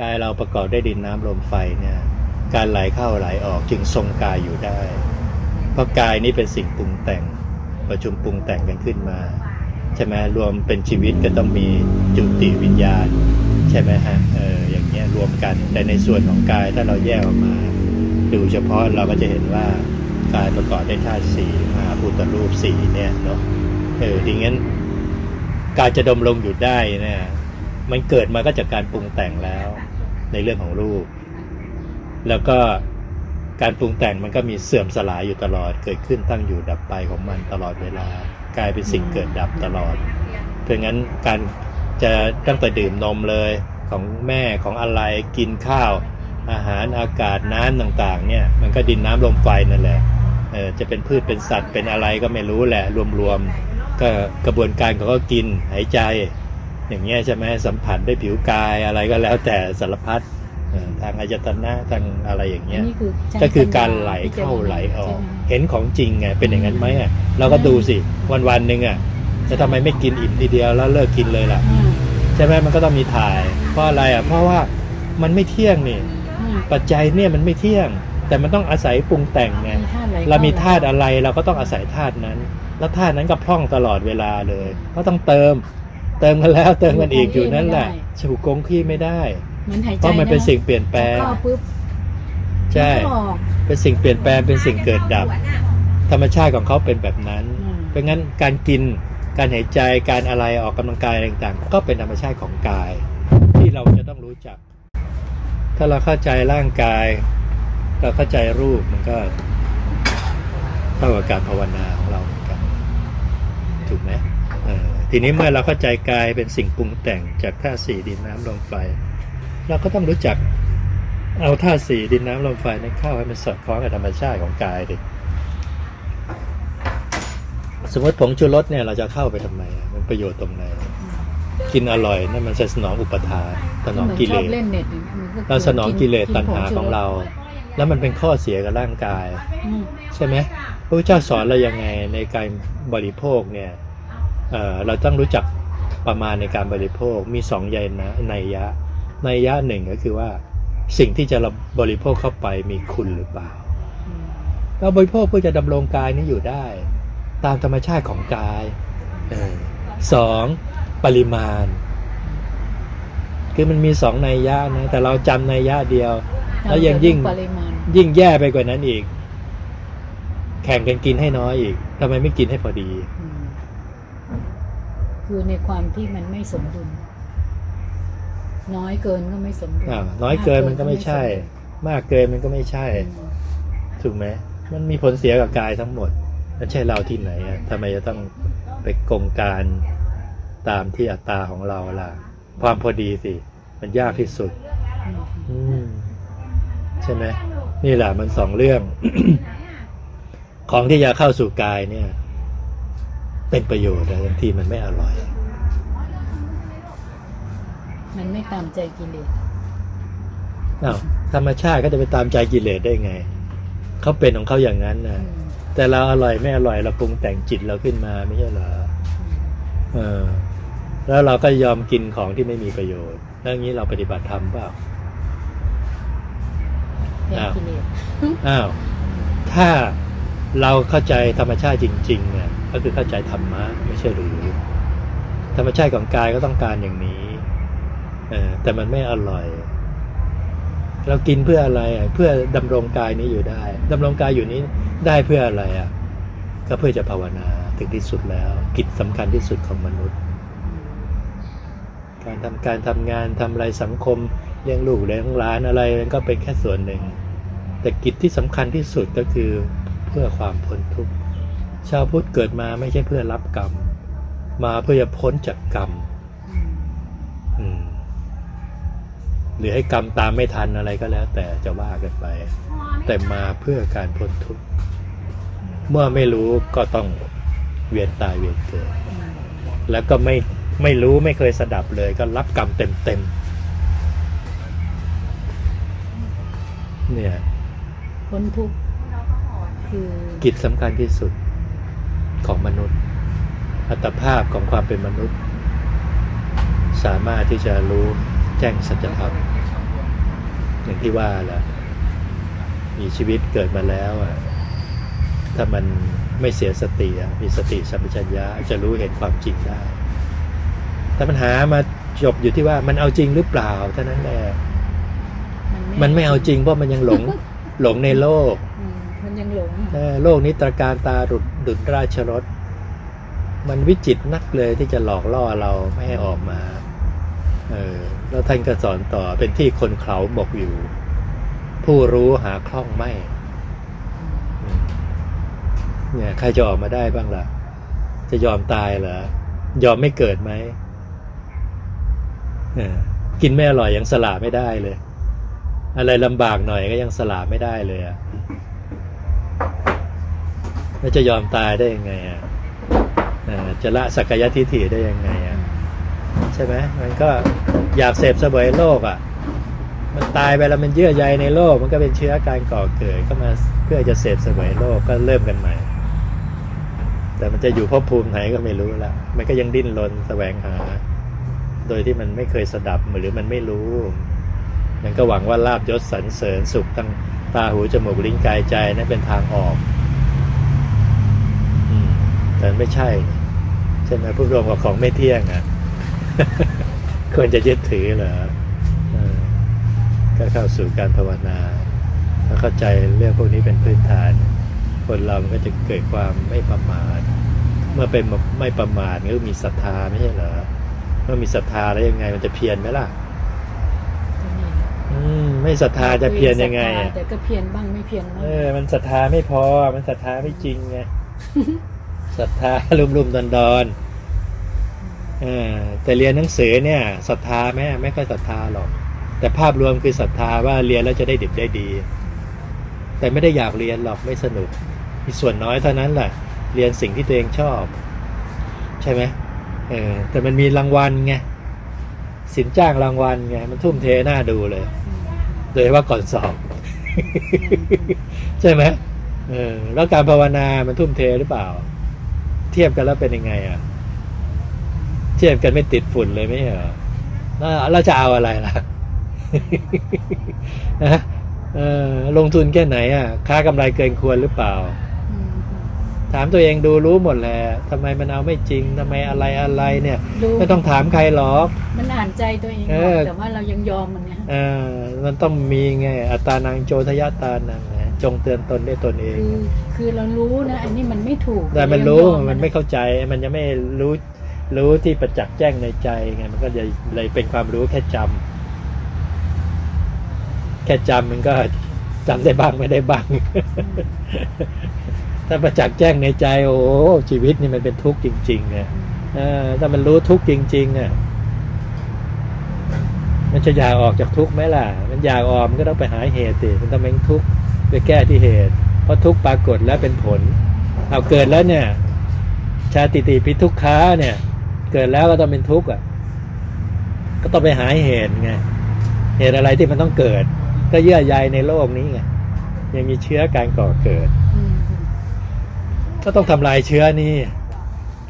กายเราประกอบด้วยดินน้ำลมไฟเนี่ยการไหลเข้าไหลออกจึงทรงกายอยู่ได้ เพราะกายนี้เป็นสิ่งปรุงแต่งประชุมปรุงแต่งกันขึ้นมา ใช่ไหมรวมเป็นชีวิตก็ต้องมีจุติวิญญาณ ใช่ไหมฮะเอออย่างเงี้ยรวมกัน แต่ในส่วนของกายถ้าเราแยกออกมาดูเฉพาะเราก็จะเห็นว่ากายประกอบด้วยธาตุสี่มหาพุทธรูปสี่เนี่ยเนาะเออทีงั้นการจะดำรงอยู่ได้เนี่ย มันเกิดมาก็จากการปรุงแต่งแล้ว ในเรื่องของรูป แล้วก็การปรุงแต่งมันก็มีเสื่อมสลายอยู่ตลอด เกิดขึ้นตั้งอยู่ดับไปของมันตลอดเวลา กลายเป็นสิ่งเกิดดับตลอดเพราะงั้นการจะตั้งแต่ดื่มนมเลยของแม่ของอะไรกินข้าว อาหารอากาศน้ำต่างๆ เนี่ย มันก็ดินน้ำลมไฟนั่นแหละเออจะเป็นพืชเป็นสัตว์เป็นอะไรก็ไม่รู้แหละ รวมๆก็กระบวนการเขาก็กินหายใจ อย่างเงี้ยใช่ไหมสัมผัสด้วยผิวกายอะไรก็แล้วแต่สารพัดเออทางอายตนะทางอะไรอย่างอัเงี้นยนี้คือใช้ก็คือการปัญญไหลเข้าพิจรณไหลออกใช่ไมเห็นของจริงไงเป็นอย่างนั้นไหมอะเราก็ดูสิวันวันๆหนึ่งอะจะทำไมไม่กินอิ่มทีเดียวแล้วเลิกกินเลยล่ะอืมใช่ไหมมันก็ต้องมีถ่าย เพราะอะไรอะเพราะว่ามันไม่เที่ยงนี่อืมปัจจัยเนี่ยมันไม่เที่ยง แต่มันต้องอาศัยปรุงแต่งไงมีธาตุอะไรเรามีข้ธาตุอะไรเราก็ต้องอาศัยธาตุนั้น แล้วธาตุนั้นก็พร่องตลอดเวลาเลย ก็ต้องเติม เติมกันแล้วเติมกันอีกอยู่นั่นแหละถูกคงที่ไม่ได้ เหมือนหายใจเพราะมันเป็นสิ่งเปลี่ยนแปลงเข้าปุ๊บใช่มันก็ออกเป็นสิ่งเปลี่ยนแปลงเป็นสิ่งเกิดดับ ธรรมชาติของเขาเป็นแบบนั้นอืมเพราะงั้นการกินการหายใจการอะไรออกกำลังกายอะไรต่างๆ ก็เป็นธรรมชาติของกาย ที่เราจะต้องรู้จัก ถ้าเราเข้าใจร่างกาย เราเข้าใจรูปมันก็เท่ากับการภาวนาของเราเหมือนกันถูกไหมเออ ทีนี้เมื่อเราเข้าใจกายเป็นสิ่งปรุงแต่งจากธาตุสี่ดินน้ำลมไฟ เราก็ต้องรู้จักเอาธาตุสี่ดินน้ำลมไฟนั้นเข้าให้มันสอดคล้องกับธรรมชาติของกายดิสมมติผงชูรสเนี่ยเราจะเข้าไปทำไม มันประโยชน์ตรงไหน กินอร่อยนั่นมันจะสนองอุปทานสนองกิเลสเราสนองกิเลสตัณหาของเรา แล้วมันเป็นข้อเสียกับร่างกาย ใช่ไหมพระพุทธเจ้าสอนเรายังไงในการบริโภคเนี่ย เอ่อเราต้องรู้จักประมาณในการบริโภคมีสองใยนะในยยะในยยะหนึ่งก็คือว่าสิ่งที่จะเราบริโภคเข้าไปมีคุณหรือเปล่าอืมเราบริโภคเพื่อจะดำรงกายนี้อยู่ได้ ตามธรรมชาติของกายเออสองปริมาณ คือมันมีสองนัยยะนะแต่เราจำนัยยะเดียว แล้วยังยิ่งปริมาณยิ่งแย่ไปกว่านั้นอีก แข่งกันกินให้น้อยอีกทำไมไม่กินให้พอดีอืม คือในความที่มันไม่สมดุล น้อยเกินก็ไม่สมดุลอ่าน้อยเกินมันก็ไม่ใช่ มากเกินมันก็ไม่ใช่อืมถูกไหมมันมีผลเสียกับกายทั้งหมดมันใช่เราที่ไหนอะทำไมจะต้องไปกงการตามที่อัตตาของเราล่ะ ความพอดีสิ มันยากที่สุด อืมอืมใช่ไหมนี่แหละมันสองเรื่อง ของที่จะเข้าสู่กายเนี่ย เป็นประโยชน์แต่บางทีมันไม่อร่อย มันไม่ตามใจกิเลสอ้าวธรรมชาติก็จะไปตามใจกิเลสได้ไง เขาเป็นของเขาอย่างนั้นนะอืมแต่เราอร่อยไม่อร่อยเราปรุงแต่งจิตเราขึ้นมาไม่ใช่เหรอเออ แล้วเราก็ยอมกินของที่ไม่มีประโยชน์แล้วอย่างนี้เราปฏิบัติธรรมเปล่าแพ้อ้าวกิเลสอ้าว ถ้าเราเข้าใจธรรมชาติจริง ๆ เนี่ย ก็คือเข้าใจธรรมะไม่ใช่หรือ ธรรมชาติของกายก็ต้องการอย่างนี้เออแต่มันไม่อร่อย เรากินเพื่ออะไรอะเพื่อดำรงกายนี้อยู่ได้ดำรงกายอยู่นี้ได้เพื่ออะไรอะ ก็เพื่อจะภาวนาถึงที่สุดแล้ว กิจสำคัญที่สุดของมนุษย์ การทำการทำงานทำอะไรสังคมเลี้ยงลูกเลี้ยงหลานอะไรมันก็เป็นแค่ส่วนหนึ่ง แต่กิจที่สำคัญที่สุดก็คือเพื่อความพ้นทุกข์ ชาวพุทธเกิดมาไม่ใช่เพื่อรับกรรม มาเพื่อจะพ้นจากกรรมอืมอืมหรือให้กรรมตามไม่ทันอะไรก็แล้ว แต่จะว่ากันไป แต่มาเพื่อการพ้นทุกข์เมื่อไม่รู้ก็ต้องเวียนตายเวียนเกิดอืมแล้วก็ไม่ไม่รู้ไม่เคยสดับเลย ก็รับกรรมเต็มเต็มๆเนี่ยพ้นทุกข์คือกิจสำคัญที่สุด ของมนุษย์ อัตภาพของความเป็นมนุษย์ สามารถที่จะรู้แจ้งสัจธรรมอย่างที่ว่าแหละมีชีวิตเกิดมาแล้วอะถ้ามันไม่เสียสติอะมีสติสัมปชัญญะจะรู้เห็นความจริงได้ แต่ปัญหามาจบอยู่ที่ว่ามันเอาจริงหรือเปล่าเท่านั้นแหละมันไม่เอาจริงเพราะมันยังหลงหลงในโลก งโลกนี้ตระการตาดุดดุดราชรถ มันวิจิตนักเลยที่จะหลอกล่อเราไม่ให้ออกมา เออแล้วท่านก็สอนต่อเป็นที่คนเขาบอกอยู่ ผู้รู้หาคล่องไม่ เนี่ยใครจะออกมาได้บ้างล่ะ จะยอมตายเหรอ ยอมไม่เกิดไหมเออกินไม่อร่อยยังสละไม่ได้เลย อะไรลำบากหน่อยก็ยังสละไม่ได้เลยอะ แล้วจะยอมตายได้ยังไงอะเอ่อจะละสักกายทิฏฐิได้ยังไงอะใช่ไหมมันก็อยากเสพเสวยโลกอะ มันตายไปแล้วมันเยื่อใยในโลก มันก็เป็นเชื้อการก่อเกิดก็มาเพื่อจะเสพเสวยโลกก็เริ่มกันใหม่ แต่มันจะอยู่ภพภูมิไหนก็ไม่รู้ละมันก็ยังดิ้นรนแสวงหา โดยที่มันไม่เคยสดับหรือมันไม่รู้ มันก็หวังว่าลาบยศสรรเสริญสุขตั้งตาหูจมูกลิ้นกายใจนั่นเป็นทางออกอืม แต่ไม่ใช่นี่ใช่ไหมผู้รวมกับของไม่เที่ยงอะควรจะยึดถือเหรอเออก็เข้าสู่การภาวนาแล้วเข้าใจเรื่องพวกนี้เป็นพื้นฐาน คนเรามันก็จะเกิดความไม่ประมาท เมื่อเป็นไม่ประมาทก็มีศรัทธาไม่ใช่เหรอเมื่อมีศรัทธาแล้วยังไงมันจะเพียรไหมล่ะอืมไม่ศรัทธาจะเพียรยังไงอะแต่ก็เพียรบ้างไม่เพียรบ้างเออ มันศรัทธาไม่พอ มันศรัทธาไม่จริงไง ศรัทธาลุมลุมดอนดอนอแต่เรียนหนังสือเนี่ยศรัทธาไหมไม่ค่อยศรัทธาหรอก แต่ภาพรวมคือศรัทธาว่าเรียนแล้วจะได้ดิบได้ดี แต่ไม่ได้อยากเรียนหรอกไม่สนุกมีส่วนน้อยเท่านั้นแหละเรียนสิ่งที่ตัวเองชอบ ใช่ไหมเออแต่มันมีรางวัลไงสินจ้างรางวัลไงมันทุ่มเทหน้าดูเลย โดยเฉว่าก่อนสอบ ใช่ไหมเออแล้วการภาวนามันทุ่มเทหรือเปล่า เทียบกันแล้วเป็นยังไงอะ เทียบกันไม่ติดฝุ่นเลยไม่ใช่เหรอแล้วเราจะเอาอะไรล่ะนะเออลงทุนแค่ไหนอะค่ากำไรเกินควรหรือเปล่าอืมถามตัวเองดูรู้หมดแหละทำไมมันเอาไม่จริงทำไมอะไรอะไรเนี่ยรู้ไม่ต้องถามใครหรอก มันอ่านใจตัวเองเออแต่ว่าเรายังยอมมันเนี่ยเออมันต้องมีไง อัตตานังโจทยตานังนะ จงเตือนตนด้วยตนเอง คือคือเรารู้นะ อันนี้มันไม่ถูกแต่มันรู้เรายังยอมันไม่เข้าใจมันยังไม่รู้รู้ที่ประจักษ์แจ้งในใจไงมันก็เลยเลยเป็นความรู้แค่จำแค่จำมันก็จำได้บ้างไม่ได้บ้าง ถ้าประจักษ์แจ้งในใจ โอ้โหชีวิตนี่มันเป็นทุกข์จริงๆเนี่ยเออถ้ามันรู้ทุกข์จริง ๆ อะ มันจะอยากออกจากทุกข์ไหมล่ะ มันอยากออกมันก็ต้องไปหาเหตุสิมันต้องเป็นทุกข์ ไปแก้ที่เหตุ เพราะทุกข์ปรากฏแล้วเป็นผล เอาเกิดแล้วเนี่ย ชาติติพิทุกค้าเนี่ย เกิดแล้วก็ต้องเป็นทุกข์อะ ก็ต้องไปหาเหตุไง เหตุอะไรที่มันต้องเกิด ก็เยื่อใยในโลกนี้ไง ยังมีเชื้อการก่อเกิดอืมก็ต้องทำลายเชื้อนี่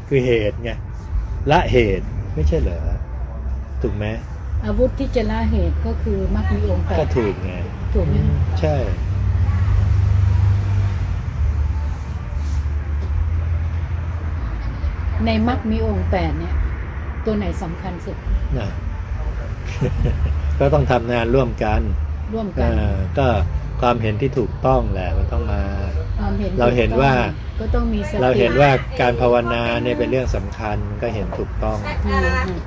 คือเหตุไง ละเหตุไม่ใช่เหรอ ถูกไหมอาวุธที่จะละเหตุก็คือมรรคมีองค์แปก็ดถูกไง ถูกไหมใช่ ในมรรคมีองค์แปดเนี่ย ตัวไหนสำคัญสุด นะก็ต้องทำงานร่วมกันร่วมเอกันอก็ความเห็นที่ถูกต้องแหละมันต้องมา ความเห็นเราเห็นว่า ก็ต้องมีสติเราเห็นว่าการภาวนาเนี่ยเป็นเรื่องสำคัญมันก็เห็นถูกต้อง อืมอืม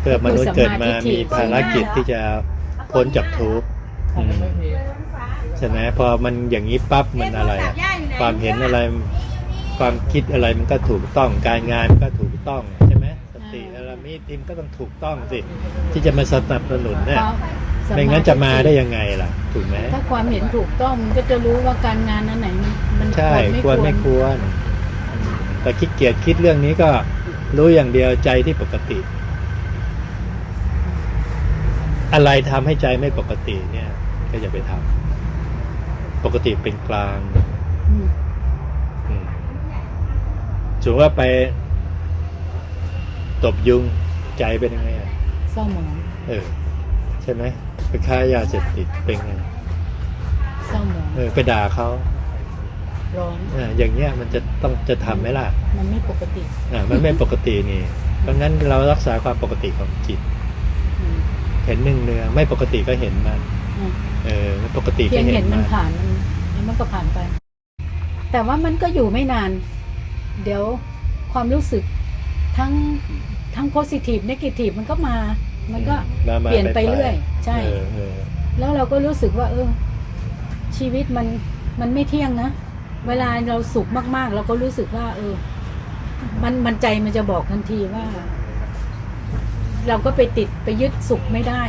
เพื่อมนุษย์เกิดมามีภารกิจที่จะพ้นจากทุกข์อืมใช่ไหมพอมันอย่างนี้ปั๊บมันอะไรอะความเห็นอะไร ความคิดอะไรมันก็ถูกต้องการงานมันก็ถูกต้องใช่ไหมสติอะไรมีทิมก็ต้องถูกต้องสิที่จะมาสนับสนุนเนี่ยความสาารถไม่งั้นจะมาได้ยังไงล่ะ ถูกไหมถ้าความเห็นถูกต้องมันก็จะรู้ว่าการงานนั้นไหนมันมันใช่ไม่ควรไม่ควร แต่คิดเกียจคิดเรื่องนี้ก็รู้อย่างเดียวใจที่ปกติ อะไรทำให้ใจไม่ปกติเนี่ย ก็อย่าไปทำปกติเป็นกลางอืมอืม สมมติว่าไปตบยุงใจเป็นยังไงอะเศร้าหมองเออ ใช่ไหมไปค้ายาเสพติดเป็นไงเศร้าหมองเออไปด่าเขาร้อนเอออย่างเงี้ยมันจะต้องจะทำไหมล่ะ มันไม่ปกติอ่ามันไม่ปกตินี่เพราะงั้นเรารักษาความปกติของจิต อืมเห็นหนึ่งเนื้อไม่ปกติก็เห็นมัน อืมเออไม่ปกติเพีก็ยงเห็เห็นนมัมันนผ่านมันแล้วมันก็ผ่านไป แต่ว่ามันก็อยู่ไม่นาน เดี๋ยวความรู้สึกทั้งทั้งโพสิทีฟน a t i ทีฟมันก็มา มันก็มามาเปลี่ยนไปเรื่อย ใช่ เออเออแล้วเราก็รู้สึกว่า เออ ชีวิตมันมันไม่เที่ยงนะ เวลาเราสุขมาก ๆ เราก็รู้สึกว่า เออ มันมันใจมันจะบอกทันทีว่า เราก็ไปติดไปยึดสุขไม่ได้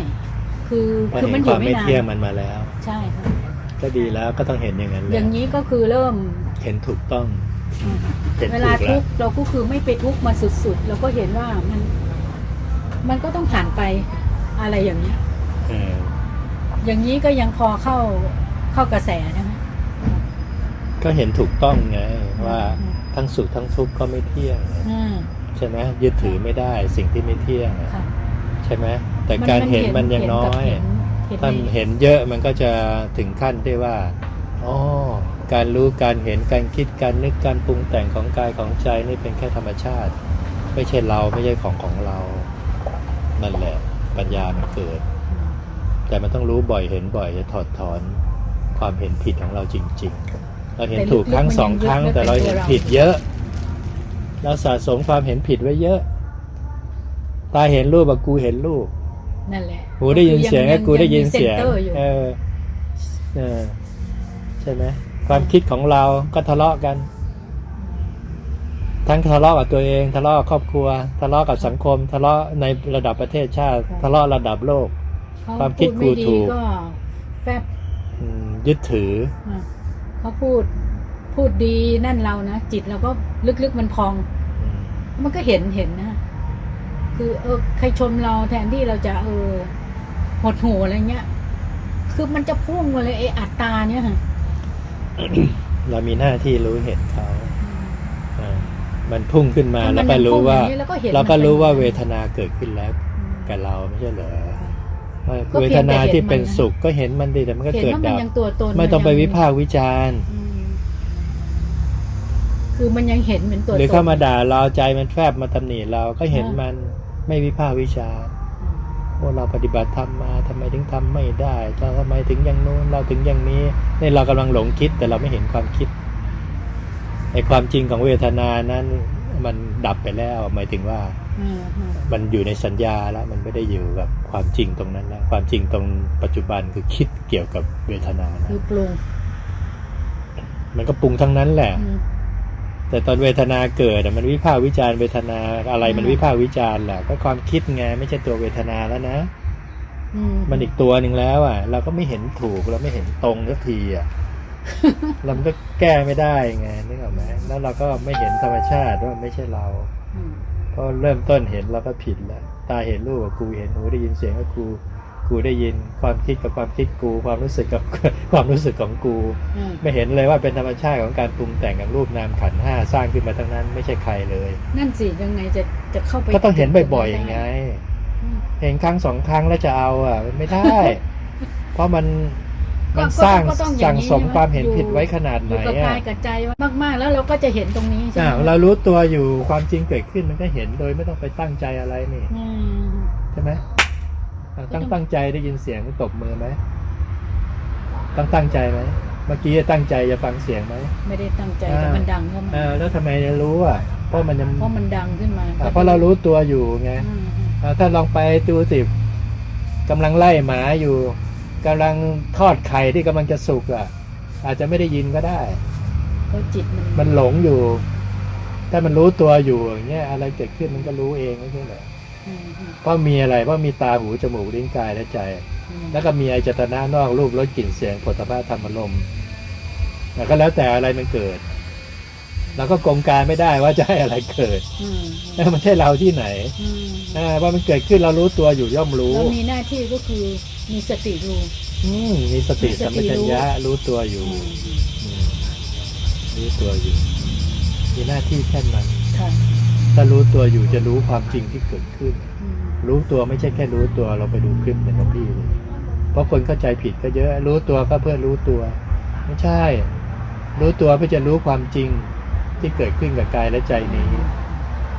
คือมาคือเห็มันนอควายู่มไม่ไม่นานเที่ยงมันมาแล้ว ใช่ค่ะก็ดีแล้วก็ต้องเห็นอย่างนั้นแหอละย่างนี้ก็คือเริ่ม เห็นถูกต้องอืม เห็นเวถูลากแล้ทุวกข์เราก็คือไม่ไปทุกข์มาสุดๆเราก็เห็นว่ามัน มันก็ต้องผ่านไปอะไรอย่างนี้ยเอออย่างนี้ก็ยังพอเข้าเข้ากระแสนะคะก็เห็นถูกต้องไงว่าอืมทั้งสุขทั้งทุกข์ก็ไม่เที่ยงอืมใช่ไหมยึดถือไม่ได้สิ่งที่ไม่เที่ยงอะค่ะใช่ไหมแต่การเห็นมันยังน้อยเห็นกับถ้าเห็นเห็นเยอะมันก็จะถึงขั้นที่ว่าอ๋อ การรู้การเห็นการคิดการนึกการปรุงแต่งของกายของใจนี่เป็นแค่ธรรมชาติ ไม่ใช่เราไม่ใช่ของของเรา นั่นแหละ ปัญญามันเกิด แต่มันต้องรู้บ่อยเห็นบ่อยจะถอดถอนความเห็นผิดของเราจริง ๆ เราเห็นถูกครั้งสองครั้ง แต่เราเห็นผิดเยอะ เราสะสมความเห็นผิดไว้เยอะ ตาเห็นรูปอะกูเห็นรูปนั่นแหละหูได้ยินเสียงก็กูได้ยินเสียงซ็นตอร์อยู่เออเออใช่ไหม ความคิดของเราก็ทะเลาะกัน ทั้งทะเลาะกับตัวเองทะเลาะกับครอบครัว ทะเลาะกับสังคม ทะเลาะในระดับประเทศชาติ ทะเลาะระดับโลกเขาความคิดพูไม่กูถูกก็แฟบอืมยึดถืออะเขาพูดพูดดีนั่นเรานะจิตเราก็ลึกๆมันพองอืมมันก็เห็นเห็นนะคือ เออใครชมเราแทนที่เราจะเออหดหูอะไรเงี้ย คือมันจะพุ่งมาเลยไออัตตาเนี่ยค่ะ เรามีหน้าที่รู้เห็นเขาอ่ามันพุ่งขึ้นมาถ้ามันแล้วก็รู้ว่ายังพุ่งอย่างนี้แล้วก็เห็นเราก็รู้ว่ามันเป็นเวทนาเกิดขึ้นแล้วกับเราไม่ใช่เหรอว่าก็เพียงแต่เวทนาที่เป็นเห็นมันนะสุขก็เห็นมันดีแต่มันก็เห็นเกิดว่ามันดับยังตัวตนไม่ต้องไปนยังวิพากษ์วิจารณ์อืมคือมันยังเห็นเหมือนตัวหรือตนเข้ามาด่าเราใจมันแฟบมาตำหนิเราก็เห็นอ่ามัมันไม่วิพากษ์วิจารณ์ว่า เราปฏิบัติธรรมมาทำไมถึงทำไม่ได้ เราทำไมถึงอย่างนู้นเราถึงอย่างนี้นี่เรากำลังหลงคิดแต่เราไม่เห็นความคิดไอ้ความจริงของเวทนานั้น มันดับไปแล้วหมายถึงว่าอืมอืมมันอยู่ในสัญญาแล้ว มันไม่ได้อยู่กับความจริงตรงนั้นแล้วความจริงตรงปัจจุบันคือคิดเกี่ยวกับเวทนานะคือปรุงมันก็ปรุงทั้งนั้นแหละอืม แต่ตอนเวทนาเกิดอะมันวิพากษ์วิจารณ์เวทนาอะไรมันอืมวิพากษ์วิจารณ์แหละก็ความคิดไงไม่ใช่ตัวเวทนาแล้วนะอืมันอีกตัวหนึ่งแล้ว อะ เราก็ไม่เห็นถูกเราไม่เห็นตรงสักทีอะเราก็แก้ไม่ได้ไงนึกออกไหมแล้วเราก็ไม่เห็นธรรมชาติว่าไม่ใช่เราอืมเพราะเริ่มต้นเห็นเราก็ผิดแล้วตาเห็นรูปกับกูเห็นหูได้ยินเสียงกับกู กูได้ยิน ความคิดกับความคิดกู ความรู้สึกกับความรู้สึกของกูอืมไม่เห็นเลยว่าเป็นธรรมชาติของการปรุงแต่งกับรูปนามขันธ์ห้าสร้างขึ้นมาทั้งนั้นไม่ใช่ใครเลย นั่นสิยังไงจะจะเข้าไปก็ต้องเห็นบ่อยๆอย่างไงอืมเห็นครั้งสองครั้งแล้วจะเอาอะมันไม่ได้ เพราะมันก็มันก็สร้างก็ต้องอย่สั่งนี้สมใช่ไหความเห็นอยู่ผิดไว้ขนาดอไหนยู่กับอะกายกับใจมากๆ แล้วเราก็จะเห็นตรงนี้ใช่อ่าไหมเรารู้ตัวอยู่ความจริงเกิดขึ้นมันก็เห็นโดยไม่ต้องไปตั้งใจอะไรนี่อืมใช่ไหมอะก็ ต้ตั้องงตั้งใจได้ยินเสียงตบมือไหมต้องตั้งใจไหมเมื่อกี้ตั้งใจจะฟังเสียงไหมไม่ได้ตั้งใจอ่าแต่มันดังเข้ามาอ่าแล้วทำไมจะรู้อะเพราะมันยังเพราะมันดังขึ้นมาอะเพราะเรารู้ตัวอยู่ไงอืมอ่าถ้าลองไปดูสิกำลังไล่หมาอยู่กำลังทอดไข่ที่กำลังจะสุกอะ อาจจะไม่ได้ยินก็ได้เพราะจิตมันมันหลงอยู่ ถ้ามันรู้ตัวอยู่อย่างเงี้ยอะไรเกิดขึ้นมันก็รู้เองไม่ใช่เหรออืมอืม เพราะมีอะไรเพราะมีตาหูจมูกลิ้นกายและใจอืมแล้วก็มีอายจตนะนอกรูปรสกลิ่นเสียงผลิตภัณฑ์ธรรมลมณ์แต่ก็แล้วแต่อะไรมันเกิดเราก็กงการไม่ได้ว่าจะให้อะไรเกิดอืมเออมันใช่เราที่ไหนอืมอ่าว่ามันเกิดขึ้นเรารู้ตัวอยู่ย่อมรู้เรามีหน้าที่ก็คือมีสติดูอืมมีสติมีสสัมติปชัญญะรู้รู้ตัวอยู่อืมอืมรู้ตัวอยู่ มีหน้าที่แค่นั้นค่ะ ถ้ารู้ตัวอยู่จะรู้ความจริงที่เกิดขึ้นอืมรู้ตัวไม่ใช่แค่รู้ตัวเราไปดูคลิปในของพี่เลยเพราะคนเข้าใจผิดก็เยอะ รู้ตัวก็เพื่อรู้ตัว ไม่ใช่ รู้ตัวเพื่อจะรู้ความจริงที่เกิดขึ้นกับกายและใจนี้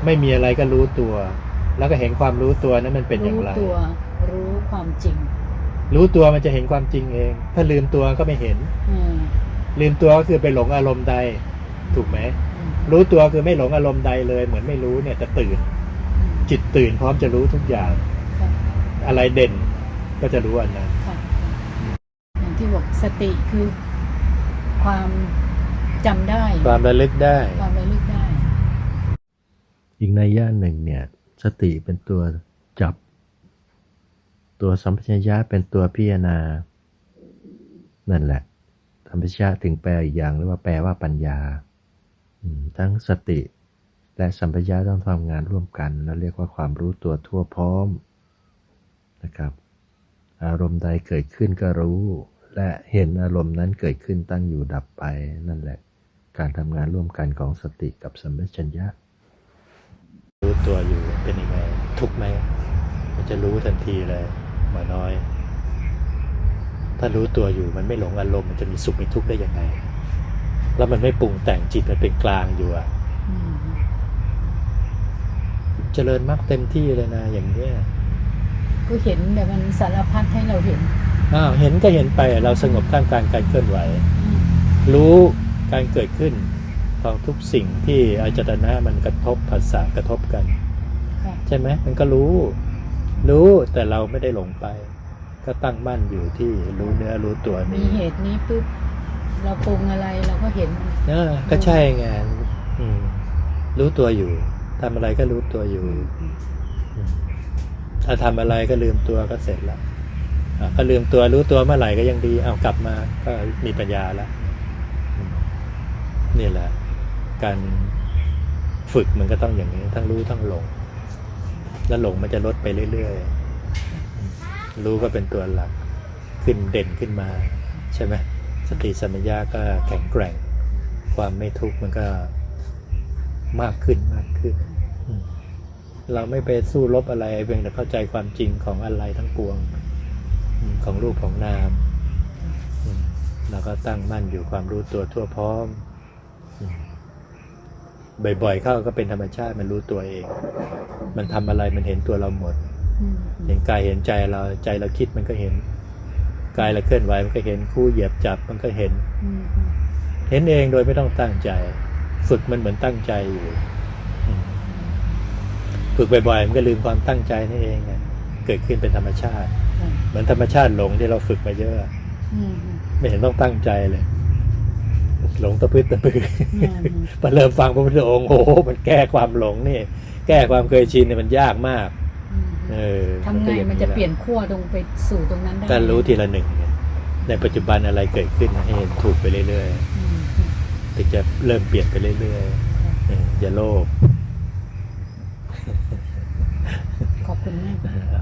ไม่มีอะไรก็รู้ตัว แล้วก็เห็นความรู้ตัวนั้นมันเป็นอย่างรู้ไรตัว รู้ความจริง รู้ตัวมันจะเห็นความจริงเอง ถ้าลืมตัวก็ไม่เห็นอืมลืมตัวก็คือไปหลงอารมณ์ใด ถูกไหมอืม รู้ตัวคือไม่หลงอารมณ์ใดเลย เหมือนไม่รู้เนี่ยแต่ตื่นอืมจิตตื่นพร้อมจะรู้ทุกอย่างค่ะอะไรเด่นก็จะรู้อันนั้นค่ะอย่างที่บอกสติคือความจำได้ ความระลึกได้ ความระลึกได้ อีกในย่านหนึ่งเนี่ย สติเป็นตัวจับ ตัวสัมปชัญญะเป็นตัวพิจารณา นั่นแหละสัมปชัญญะถึงแปลอีกอย่างหรือว่าแปลว่าปัญญาอืม ทั้งสติและสัมปชัญญะต้องทำงานร่วมกันแล้วเรียกว่าความรู้ตัวทั่วพร้อมนะครับ อารมณ์ใดเกิดขึ้นก็รู้ และเห็นอารมณ์นั้นเกิดขึ้นตั้งอยู่ดับไปนั่นแหละ การทำงานร่วมกันของสติกับสัมปชัญญะ รู้ตัวอยู่เป็นยังไงทุกไหมมันจะรู้ทันทีเลยหมาน้อย ถ้ารู้ตัวอยู่มันไม่หลงอารมณ์มันจะมีสุขมีทุกข์ได้ยังไง แล้วมันไม่ปรุงแต่งจิตมันเป็นกลางอยู่อะอืมเจริญมากเต็มที่เลยนะอย่างเนี้ยก็เห็นแต่มันสารพัดให้เราเห็นอ้าวเห็นก็เห็นไปเราสงบท่ามกลางการเคลื่อนไหวอืมรู้การเกิดขึ้นของทุกสิ่งที่อาจตนะมันกระทบภาษากระทบกันค่ะใช่ไหมมันก็รู้ รู้แต่เราไม่ได้หลงไป ก็ตั้งมั่นอยู่ที่รู้เนื้อรู้ตัวมีนี้เหตุนี้ปุ๊บ เราปรุงอะไรเราก็เห็นเออก็ใช่ไงอืมรู้ตัวอยู่ทำอะไรก็รู้ตัวอยู่อืมอืมถ้าทำอะไรก็ลืมตัวก็เสร็จละอะก็ลืมตัวรู้ตัวเมื่อไหร่ก็ยังดีเอากลับมาก็มีปัญญาแล้วอืมนี่แหละ การฝึกมันก็ต้องอย่างนี้ ทั้งรู้ทั้งหลง แล้วหลงมันจะลดไปเรื่อยๆอืมรู้ก็เป็นตัวหลักขึ้นเด่นขึ้นมา ใช่ไหมส ติสัมปชัญญะก็แข็งแกร่ง ความไม่ทุกข์มันก็มากขึ้นมากขึ้นอืมเราไม่ไปสู้รบอะไรเพียงแต่เข้าใจความจริงของอะไรทั้งปวงอืมของรูปของนามอืมเราก็ตั้งมั่นอยู่ความรู้ตัวทั่วพร้อมอืมบ่อยๆ เข้าก็เป็นธรรมชาติมันรู้ตัวเอง มันทำอะไรมันเห็นตัวเราหมดอืมเห็นกายเห็นใจเราใจเราคิดมันก็เห็น กายเราเคลื่อนไหวมันก็เห็นคู่เหยียบจับมันก็เห็นอืมอืมเห็นเองโดยไม่ต้องตั้งใจ ฝึกมันเหมือนตั้งใจอยู่อืมฝึกบ่อยๆมันก็ลืมความตั้งใจนั่นเองไงเกิดขึ้นเป็นธรรมชาติค่ะเหมือนธรรมชาติหลงที่เราฝึกมาเยอะอืมอืมไม่เห็นต้องตั้งใจเลย หลงตะพื้ตะพืออืมพอเริ่มฟังพระพุทธองค์โอ้โหมันแก้ความหลงนี่ แก้ความเคยชินเนี่ยมันยากมากอืม เออทำไงก็อย่างมันจะเปลี่ยนขั้วตรงไปสู่ตรงนั้นได้ก็รู้ทีละหนึ่งไงในปัจจุบันอะไรเกิดขึ้นให้เห็นถูกไปเรื่อยอืมอืมๆถึงจะเริ่มเปลี่ยนไปเรื่อยๆเอออย่าโลภขอบคุณมากเออ